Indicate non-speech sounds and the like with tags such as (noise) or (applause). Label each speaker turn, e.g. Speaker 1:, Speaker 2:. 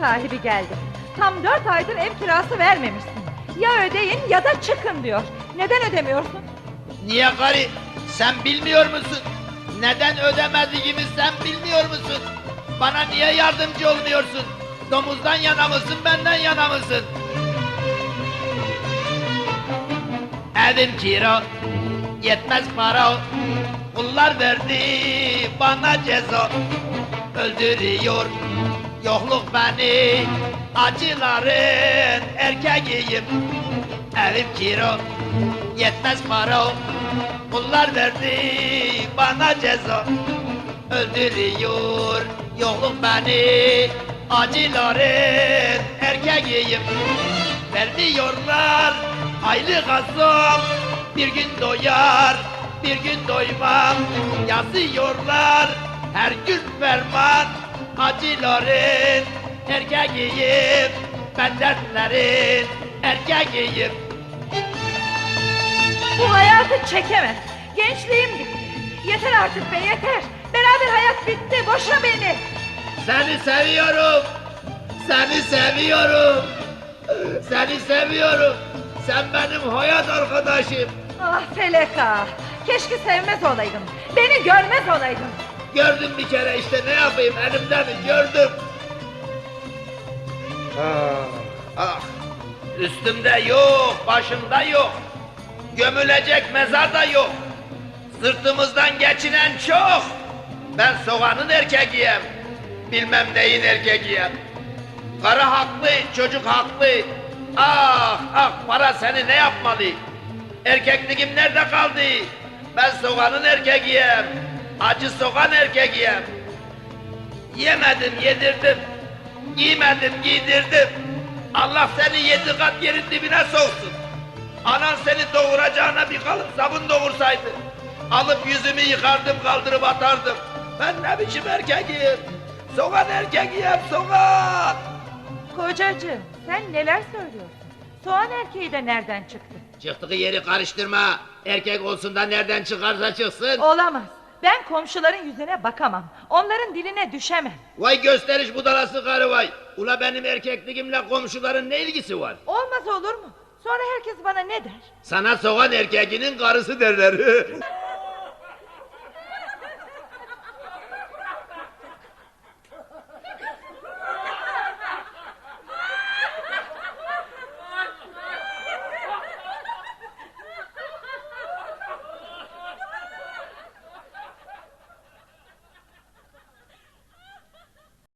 Speaker 1: sahibi geldi. Tam dört aydır ev kirası vermemişsin. Ya ödeyin ya da çıkın diyor. Neden ödemiyorsun?
Speaker 2: Niye karı? Sen bilmiyor musun? Neden ödemediğimi sen bilmiyor musun? Bana niye yardımcı olmuyorsun? Domuzdan yana mısın, benden yana mısın? Evim kira, yetmez para. Kullar verdi bana ceza. Öldürüyor yokluk beni. Acıların erkeğiyim. Evim kira, yetmez para. Kullar verdi bana ceza. Öldürüyor yokluk beni. Acıların erkeğiyim. Vermiyorlar aylık azam Bir gün doyar bir gün doymam Yazıyorlar her gün ferman Acıların erkeğiyim Ben dertlerin erkeğiyim
Speaker 1: Bu hayatı çekemem. Gençliğim gitti. Yeter artık be yeter. Beraber hayat bitti. Boşa beni.
Speaker 2: Seni seviyorum Seni seviyorum Seni seviyorum Sen benim hayat arkadaşım
Speaker 1: Ah Felek ah. Keşke sevmez olaydım. Beni görmez olaydın.
Speaker 2: Gördüm bir kere işte ne yapayım elimden gördüm. Ah, ah. Üstümde yok, başımda yok. Gömülecek mezar da yok. Sırtımızdan geçinen çok. Ben soğanın erkeğiyim. Bilmem neyin erkeğiyim. Karı haklı, çocuk haklı. Ah ah para seni ne yapmalı? Erkekliğim nerede kaldı? Ben soğanın erkeğiyim. Acı soğan erkeğiyim. Yemedim yedirdim. Giymedim giydirdim. Allah seni yedi kat yerin dibine soksun. Anan seni doğuracağına bir kalıp sabun doğursaydı. Alıp yüzümü yıkardım kaldırıp atardım. Ben ne biçim erkeğim? Soğan erkeğiyim soğan.
Speaker 1: Kocacığım sen neler söylüyorsun? Soğan erkeği de nereden çıktı?
Speaker 2: Çıktığı yeri karıştırma. Erkek olsun da nereden çıkarsa çıksın.
Speaker 1: Olamaz. Ben komşuların yüzüne bakamam. Onların diline düşemem.
Speaker 2: Vay gösteriş budalası karı vay. Ula benim erkekliğimle komşuların ne ilgisi var?
Speaker 1: Olmaz olur mu? Sonra herkes bana ne der?
Speaker 2: Sana soğan erkeğinin karısı derler. (laughs)